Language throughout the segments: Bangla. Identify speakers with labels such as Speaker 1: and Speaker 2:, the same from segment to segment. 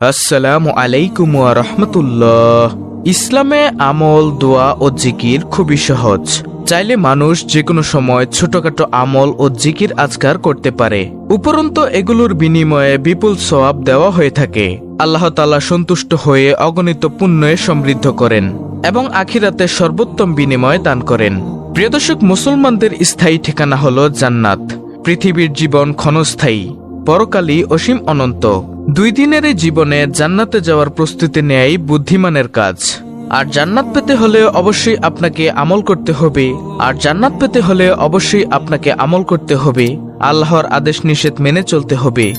Speaker 1: আসসালামু আলাইকুম রাহমাতুল্লাহ। ইসলামে আমল, দোয়া ও জিকির খুবই সহজ। চাইলে মানুষ যে কোনো সময় ছোটখাটো আমল ও জিকির আজকার করতে পারে। উপরন্ত এগুলোর বিনিময়ে বিপুল সওয়াব দেওয়া হয়ে থাকে। আল্লাহ তাআলা সন্তুষ্ট হয়ে অগণিত পুণ্যে সমৃদ্ধ করেন এবং আখিরাতে সর্বোত্তম বিনিময় দান করেন। প্রিয় দর্শক, মুসলমানদের স্থায়ী ঠিকানা হল জান্নাত। পৃথিবীর জীবন ক্ষণস্থায়ী, পরকালই অসীম অনন্ত। দুই দিনের এই জীবনে জান্নাতে যাওয়ার প্রস্তুতি নেয়াই বুদ্ধিমানের কাজ। আর জান্নাত পেতে হলে অবশ্যই আপনাকে আমল করতে হবে। আর জান্নাত পেতে হলে অবশ্যই আপনাকে আমল করতে হবে। আল্লাহর আদেশ নিষেধ মেনে চলতে হবে।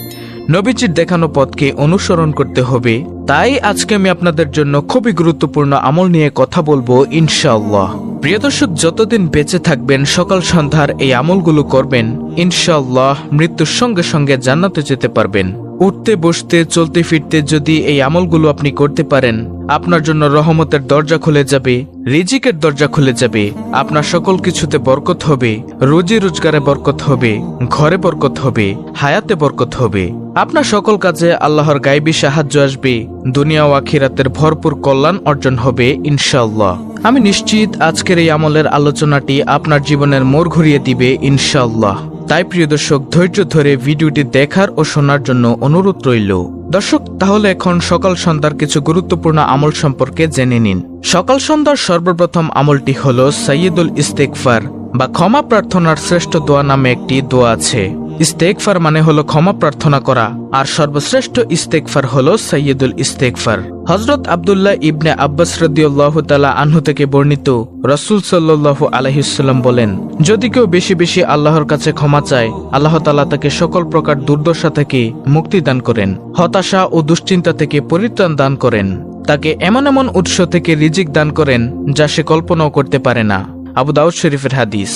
Speaker 1: নবীজির দেখানো পথকে অনুসরণ করতে হবে। তাই আজকে আমি আপনাদের জন্য খুবই গুরুত্বপূর্ণ আমল নিয়ে কথা বলব ইনশাআল্লাহ। প্রিয় দর্শক, যতদিন বেঁচে থাকবেন, সকাল সন্ধ্যার এই আমলগুলো করবেন, ইনশাআল্লাহ মৃত্যুর সঙ্গে সঙ্গে জান্নাতে যেতে পারবেন। উঠতে, বসতে, চলতে, ফিরতে যদি এই আমলগুলো আপনি করতে পারেন, আপনার জন্য রহমতের দরজা খুলে যাবে, রিজিকের দরজা খুলে যাবে, আপনার সকল কিছুতে বরকত হবে, রোজি রোজগারে বরকত হবে, ঘরে বরকত হবে, হায়াতে বরকত হবে। আপনার সকল কাজে আল্লাহর গাইবী সাহায্য আসবে, দুনিয়া ও আখিরাতের ভরপুর কল্যাণ অর্জন হবে ইনশাল্লাহ আমি নিশ্চিত আজকের এই আমলের আলোচনাটি আপনার জীবনের মোড় ঘুরিয়ে দিবে, ইনশাআল্লাহ। তাই প্রিয় দর্শক, ধৈর্য ধরে ভিডিওটি দেখার ও শোনার জন্য অনুরোধ রইল। দর্শক, তাহলে এখন সকাল সন্ধ্যার কিছু গুরুত্বপূর্ণ আমল সম্পর্কে জেনে নিন। সকাল সন্ধ্যার সর্বপ্রথম আমলটি হল সৈয়দুল ইস্তেকফার বা ক্ষমা প্রার্থনার শ্রেষ্ঠ দোয়া নামে একটি দোয়া আছে। ইস্তেকফার মানে হলো ক্ষমা প্রার্থনা করা, আর সর্বশ্রেষ্ঠ ইস্তেকফার হলো সৈয়দুল ইস্তেকফার হজরত আবদুল্লাহ ইবনে আব্বাস রদিউল্লাহ তালা আনহু থেকে বর্ণিত রসুল সাল্লাহ আলহিসাল্লাম বলেন, যদি কেউ বেশি বেশি আল্লাহর কাছে ক্ষমা চায়, আল্লাহ তালা তাকে সকল প্রকার দুর্দশা থেকে মুক্তি দান করেন, হতাশা ও দুশ্চিন্তা থেকে পরিত্রাণ দান করেন, তাকে এমন এমন উৎস থেকে রিজিক দান করেন যা সে কল্পনাও করতে পারে না। আবু দাউদ শরীফের হাদিস।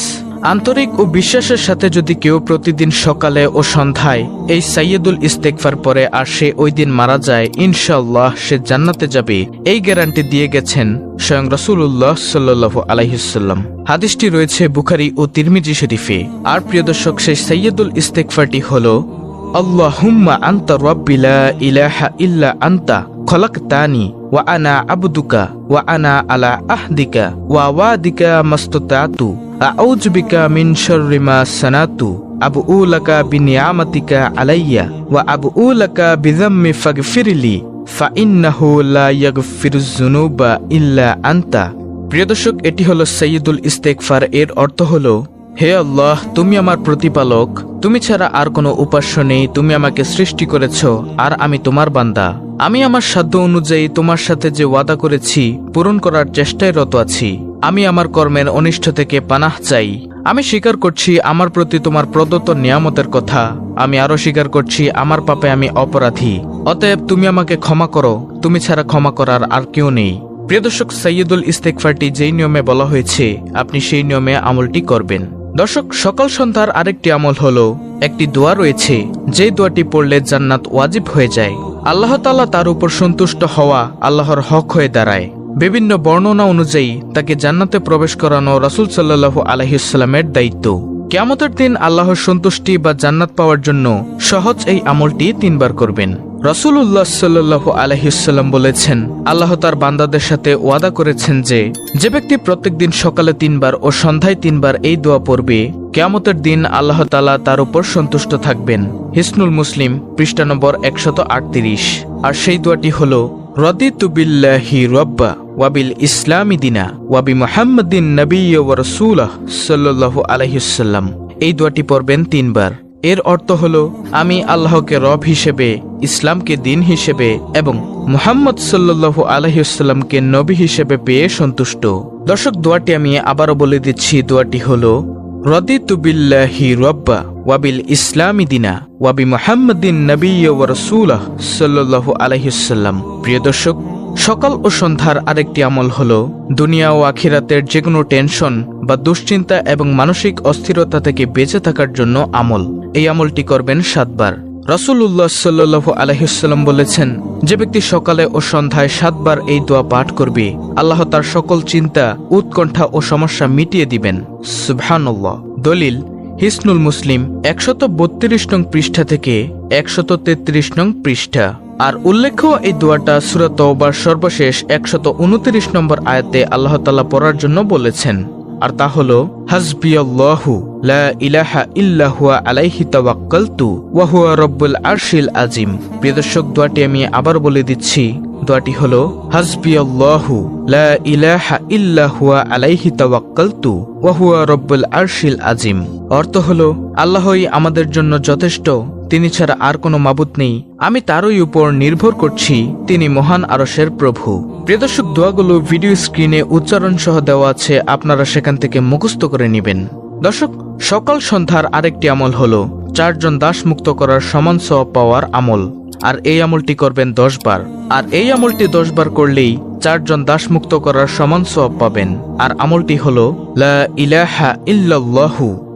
Speaker 1: আন্তরিক ও বিশ্বাসের সাথে যদি কেউ প্রতিদিন সকালে ও সন্ধ্যায় এই সাইয়দুল ইস্তেকফার পরে আর সে ওই দিন মারা যায় ইনশাল্লাহ সে জান্নাতে যাবে। এই গ্যারান্টি দিয়ে গেছেন স্বয়ং রসুল্লাহ সাল্লু আলাইসাল্লাম হাদিসটি রয়েছে বুখারি ও তিরমিজি শরীফে। আর প্রিয় দর্শক, সেই সৈয়দুল ইস্তেকফারটি হল আল্লাহ হুম্মা আন্তা রব্বিলা ইলাহা ইল্লা আন্তা। খলাকতানি, ওয়া আনা আবদুকা, ওয়া আনা আলা আহদিকা, ওয়া ওয়াদিকা মাস্ততাতু আউযু বিকা মিন শাররি মা সানাতু আবু উলাকা বিনিয়ামাতিকা আলাইয়া, ওয়া আবু উলাকা বিযাম্মি ফাগফিরলি ফাইন্নাহু লা ইয়াগফিরুজ যুনুবা ইল্লা আনতা। প্রিয় দর্শক, এটি হলো সৈয়দুল ইস্তেকফার এর অর্থ হলো, হে আল্লাহ, তুমি আমার প্রতিপালক তুমি ছাড়া আর কোনো উপাস্য নেই, তুমি আমাকে সৃষ্টি করেছ, আর আমি তোমার বান্দা। আমি আমার সাধ্য অনুযায়ী তোমার সাথে যে ওয়াদা করেছি, পূরণ করার চেষ্টায় রত আছি। আমি আমার কর্মের অনিষ্ট থেকে পানাহ চাই। আমি স্বীকার করছি আমার প্রতি তোমার প্রদত্ত নিয়ামতের কথা। আমি আরও স্বীকার করছি, আমার পাপে আমি অপরাধী। অতএব তুমি আমাকে ক্ষমা করো, তুমি ছাড়া ক্ষমা করার আর কেউ নেই। প্রিয় দর্শক সৈয়দুল ইস্তেকফারটি যেই নিয়মে বলা হয়েছে, আপনি সেই নিয়মে আমলটি করবেন। দর্শক, সকাল সন্ধ্যার আরেকটি আমল হলো, একটি দোয়া রয়েছে, যে দোয়াটি পড়লে জান্নাত ওয়াজিব হয়ে যায়। আল্লাহ তাআলা তার উপর সন্তুষ্ট হওয়া আল্লাহর হক হয়ে দাঁড়ায়। বিভিন্ন বর্ণনা অনুযায়ী তাকে জান্নাতে প্রবেশ করানো রাসুল সাল্লাহ আলহিসাল্লামের দায়িত্ব। কেয়ামতের দিন আল্লাহর সন্তুষ্টি বা জান্নাত পাওয়ার জন্য সহজ এই আমলটি তিনবার করবেন। রসুল্লাহ সাল্লাহ আলহিসাল্লাম বলেছেন, আল্লাহ তার বান্দাদের সাথে ওয়াদা করেছেন যে যে ব্যক্তি প্রত্যেকদিন সকালে তিনবার ও সন্ধ্যায় তিনবার এই দোয়া পড়বে, কেয়ামতের দিন আল্লাহ তালা তার উপর সন্তুষ্ট থাকবেন। হিসনুল মুসলিম, পৃষ্ঠা নম্বর একশত আর সেই দোয়াটি হল, রদিতু তুবিল্লাহি রব্বা ওয়াবিল ইসলামী দিনা ওয়াবি মোহাম্মদিন নবী ওয়া রসুলাহ সাল্লাহ আলহিসাল্লাম এই দোয়াটি পড়বেন তিনবার। এর অর্থ হল, আমি আল্লাহকে রব হিসেবে ইসলামকে দিন হিসেবে এবং মুহাম্মদ সাল্লু আলহিউসাল্লামকে নবী হিসেবে পেয়ে সন্তুষ্ট। দর্শক, দোয়াটি আমি আবারও বলে দিচ্ছি। দোয়াটি হল, রদিতু বিল্লাহি রব্বা ওয়াবিল ইসলামী দিনা ওয়াবি মোহাম্মদিন নবী ওয়া রসুলাহ সাল্লাহ আলহিউসাল্লাম প্রিয় দর্শক, সকাল ও সন্ধ্যার আরেকটি আমল হল, দুনিয়া ও আখিরাতের যে কোনো টেনশন বা দুশ্চিন্তা এবং মানসিক অস্থিরতা থেকে বেঁচে থাকার জন্য আমল। এই আমলটি করবেন সাতবার। রসুল্লাহ সাল্লু আলহিসাল্লাম বলেছেন, যে ব্যক্তি সকালে ও সন্ধ্যায় সাতবার এই দোয়া পাঠ করবে, আল্লাহ তার সকল চিন্তা, উৎকণ্ঠা ও সমস্যা মিটিয়ে দিবেন। সুবহানুল্লাহ। দলিল, হিসনুল মুসলিম একশত বত্রিশ নং পৃষ্ঠা থেকে একশত তেত্রিশ নং পৃষ্ঠা। আর উল্লেখ্য, এই দোয়াটা সুরত সর্বশেষ একশত উনত্রিশ নম্বর আয়াতে আল্লাহ তাল্লাহ পড়ার জন্য বলেছেন। আর তা হলো লা ইলাহা আরশিল আজিম। প্রিয় দোয়াটি আমি আবার বলে দিচ্ছি। দোয়াটি হলো, হাসবিয়াল্লাহু, লা ইলাহা আরশিল আজিম। অর্থ হলো, আল্লাহই আমাদের জন্য যথেষ্ট তিনি ছাড়া আর কোনো মাবুত নেই। আমি তারই উপর নির্ভর করছি, তিনি মহান আরসের প্রভু। প্রিয়দর্শক, দোয়াগুলো ভিডিও স্ক্রিনে উচ্চারণ সহ দেওয়া আছে, আপনারা সেখান থেকে মুখস্থ করে নেবেন। দর্শক, সকাল সন্ধ্যার আরেকটি আমল হলো, চারজন দাস মুক্ত করার সমান সওয়াব পাওয়ার আমল। আর এই আমলটি করবেন দশ বার। আর এই আমলটি দশ বার করলেই চারজন দাস মুক্ত করার সমান সওয়াব পাবেন। আর আমলটি হলো, লা ইলাহা ইল্লাল্লাহু।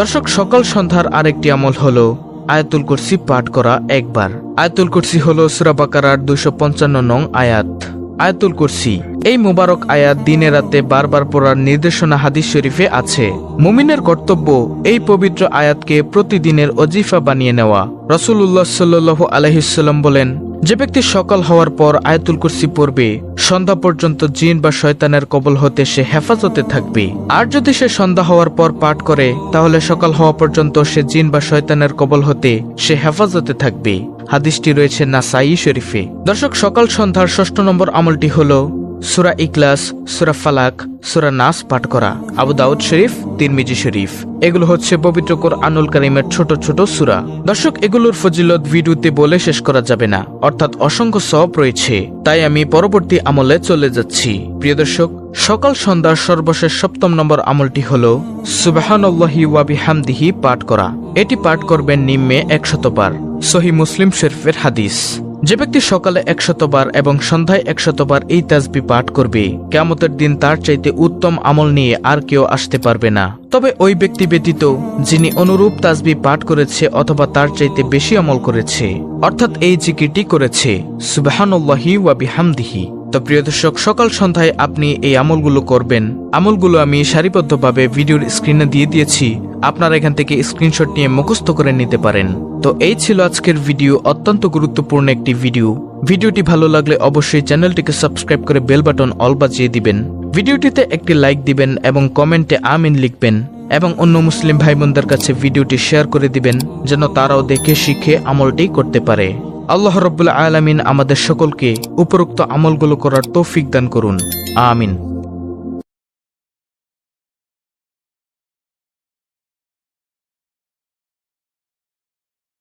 Speaker 1: দর্শক, সকাল সন্ধ্যার আরেকটি আমল হলো আয়াতুল কুরসি পাঠ করা একবার। আয়াতুল কুরসি হলো সূরা বাকারার দুশো পঞ্চান্ন নং আয়াত। আয়াতুল কুরসি, এই মুবারক আয়াত দিনে রাতে বারবার পড়ার নির্দেশনা হাদিস শরীফে আছে। মুমিনের কর্তব্য এই পবিত্র আয়াতকে প্রতিদিনের অজিফা বানিয়ে নেওয়া। রসুল্লাহ সাল্লু আলহিসাল্লাম বলেন যে ব্যক্তি সকাল হওয়ার পর আয়াতুল কুরসি পড়বে, সন্ধ্যা পর্যন্ত জিন বা শয়তানের কবল হতে সে হেফাজতে থাকবে। আর যদি সে সন্ধ্যা হওয়ার পর পাঠ করে, তাহলে সকাল হওয়া পর্যন্ত সে জিন বা শয়তানের কবল হতে সে হেফাজতে থাকবে। হাদিসটি রয়েছে নাসাই শরীফে। দর্শক, সকাল সন্ধ্যার ষষ্ঠ নম্বর আমলটি হলো সুরা ইকলাস সুরা ফালাক, সুরা নাস পাঠ করা। আবু দাউদ শরীফ, তিরমিজি শরীফ। এগুলো হচ্ছে পবিত্র কোর আনুল কারিমের ছোট ছোট সুরা। দর্শক, এগুলোর ফজিলত ভিডিওতে বলে শেষ করা যাবে না। অর্থাৎ অসংখ্য সব রয়েছে। তাই আমি পরবর্তী আমলে চলে যাচ্ছি। প্রিয় দর্শক, সকাল সন্ধ্যার সর্বশেষ সপ্তম নম্বর আমলটি হল সুবাহানল্লাহি ওয়াবি হামদিহি পাঠ করা। এটি পাঠ করবেন নিম্নে একশতবার সহি মুসলিম শরীফের হাদিস। যে ব্যক্তি সকালে একশতবার এবং সন্ধ্যায় একশতবার এই তাজবি পাঠ করবে কেমতের দিন তার চাইতে উত্তম আমল নিয়ে আর কেউ আসতে পারবে না। তবে ওই ব্যক্তি ব্যতীত, যিনি অনুরূপ তাজবি পাঠ করেছে অথবা তার চাইতে বেশি আমল করেছে, অর্থাৎ এই জিকিরটি করেছে, সুবাহানুল্লাহি ওয়াবি হামদিহি তো প্রিয় দর্শক, সকাল সন্ধ্যায় আপনি এই আমলগুলো করবেন। আমলগুলো আমি সারিবদ্ধভাবে ভিডিওর স্ক্রিনে দিয়ে দিয়েছি। আপনারা এখান থেকে স্ক্রিনশট নিয়ে মুখস্থ করে নিতে পারেন। তো এই ছিল আজকের ভিডিও, অত্যন্ত গুরুত্বপূর্ণ একটি ভিডিও। ভিডিওটি ভালো লাগলে অবশ্যই চ্যানেলটিকে সাবস্ক্রাইব করে বেল বাটন অল বাজিয়ে দিবেন। ভিডিওটিতে একটি লাইক দিবেন এবং কমেন্টে আমিন লিখবেন। এবং অন্য মুসলিম ভাই বোনদের কাছে ভিডিওটি শেয়ার করে দিবেন, যেন তারাও দেখে, শিখে আমলটি করতে পারে। আল্লাহ রব্বুল আলমিন আমাদের সকলকে উপরোক্ত আমলগুলো করার তৌফিক দান করুন। আমিন।